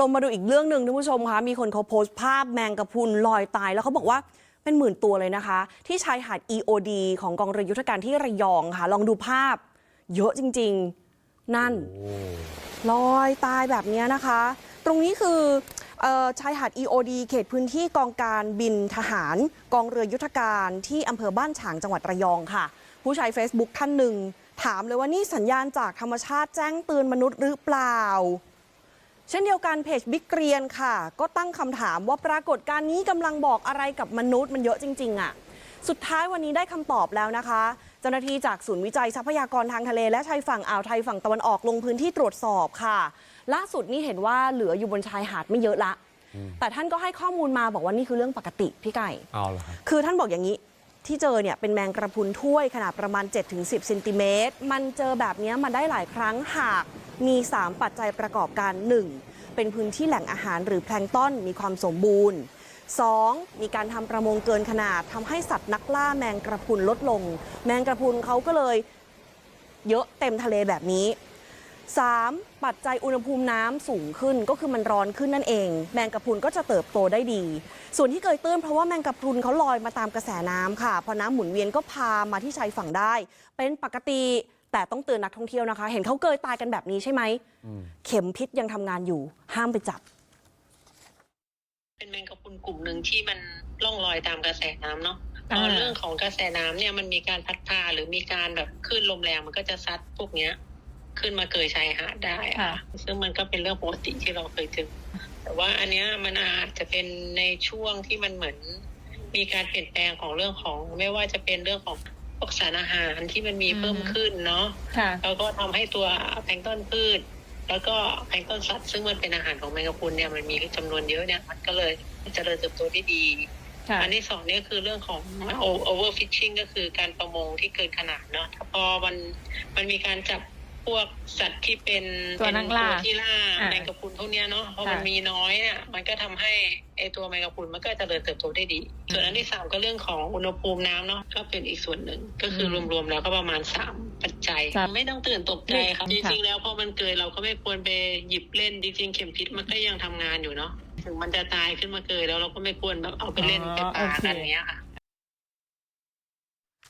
ลงมาดูอีกเรื่องหนึ่งท่านผู้ชมคะมีคนเขาโพสต์ภาพแมงกะพรุนลอยตายแล้วเขาบอกว่าเป็นหมื่นตัวเลยนะคะ ที่ชายหาด EOD ของกองเรือยุทธการที่ระยองค่ะ ลองดูภาพ เยอะจริง ๆ นั่นลอยตายแบบนี้นะคะ ตรงนี้คือเออชายหาด EOD เขตพื้นที่กองการบินทหาร กองเรือยุทธการที่อำเภอบ้านฉางจังหวัดระยองค่ะ ผู้ใช้ Facebook ท่านหนึ่งถามเลยว่านี่สัญญาณจากธรรมชาติแจ้งเตือนมนุษย์หรือเปล่า เช่นเดียวกันเพจบิ๊กเกรียนค่ะ ก็ตั้งคำถามว่าปรากฏการณ์นี้กำลังบอกอะไรกับมนุษย์มันเยอะจริง ๆอะสุดท้ายวันนี้ได้คำตอบแล้วนะคะ เจ้าหน้าที่จากศูนย์วิจัยทรัพยากรทางทะเล และชายฝั่งอ่าวไทยฝั่งตะวันออกลงพื้นที่ตรวจสอบค่ะ ล่าสุดนี่เห็นว่าเหลืออยู่บนชายหาดไม่เยอะละ แต่ท่านก็ให้ข้อมูลมาบอกว่านี่คือเรื่องปกติพี่ไก่เอาละครับคือท่านบอกอย่างนี้ที่เจอเนี่ยเป็นแมงกระพรุนถ้วยขนาดประมาณ 7-10เซนติเมตรมันเจอแบบเนี้ยมาได้หลายครั้งหาก มี 3 ปัจจัยประกอบการ 1. เป็นพื้นที่แหล่งอาหารหรือแพลงต้นมีความสมบูรณ์ 2. มีการทำประมงเกินขนาดทำให้สัตว์นักล่าแมงกระพรุนลดลง แมงกระพรุนเขาก็เลยเยอะเต็มทะเลแบบนี้ 3. ปัจจัยอุณหภูมิน้ำสูงขึ้นก็คือมันร้อนขึ้นนั่นเอง แมงกะพรุนก็จะเติบโตได้ดี ส่วนที่เกยตื้นเพราะว่าแมงกะพรุนเขาลอยมาตามกระแสน้ำค่ะ พอน้ำหมุนเวียนก็พามาที่ชายฝั่งได้ เป็นปกติ แต่ต้องเตือนนักท่องเที่ยวนะคะ เห็นเขาเกยตายกันแบบนี้ใช่ไหม เข็มพิษยังทำงานอยู่ ห้ามไปจับ เป็นแมงกะพรุนกลุ่มหนึ่งที่มันล่องลอยตามกระแสน้ำเนาะพอ่าอเรื่องของกระแสน้ำเนี่ยมันมีการพัดพาหรือมีการแบบคลื่นลมแรงมันก็จะซัดพวกเนี้ย ขึ้นมาเกยชายหาดได้อะค่ะ ซึ่งมันก็เป็นเรื่องปกติที่เราเคยเจอแต่ว่าอันเนี้ยมันอาจจะเป็นในช่วงที่มันเหมือน มีการเปลี่ยนแปลงของเรื่องของ ไม่ว่าจะเป็นเรื่องของพ วกสารอาหารที่มันมีเพิ่มขึ้นเนาะค่ะ แล้วก็ทำให้ตัวแพลงก์ต้นพืช แล้วก็แพลงก์ต้นสัตว์ซึ่งมันเป็นอาหารของแมงกะพรุนเนี่ยมันมีจำนวนเยอะเนี่ยมันก็เลยเจริญเติบโตได้ดี ค่ะ อันที่สองเนี่ยคือเรื่องของ overfishing ก็คือการประมงที่เกินขนาดเนาะพอมันมันมีการจับ พวกสัตว์ที่เป็นตัวนักล่าเป็นตัวที่ล่าอ่าแมงกะพรุนพวกเนี้ยเนาะพอค่ะมันมีน้อยเนี่ยมันก็ทำให้ไอตัวแมงกะพรุนมันก็เจริญเติบโตได้ดี ส่วนอันที่สามก็เรื่องของอุณหภูมิน้ำเนาะก็เป็นอีกส่วนหนึ่งก็คืออมรวมๆแล้วก็ประมาณสามปัจจัยครับไม่ต้องตื่นตกใจครับจค่ะริงๆแล้วพอมันเกิดเราก็ไม่ควรไปหยิบเล่นจริงๆเข็มพิษมันก็ยังทำงานอยู่เนาะถึงมันจะตายขึ้นมาเกยแล้วเราก็ไม่ควรแบบเอาไปเล่นไปปากันอย่างเงี้ยค่ะ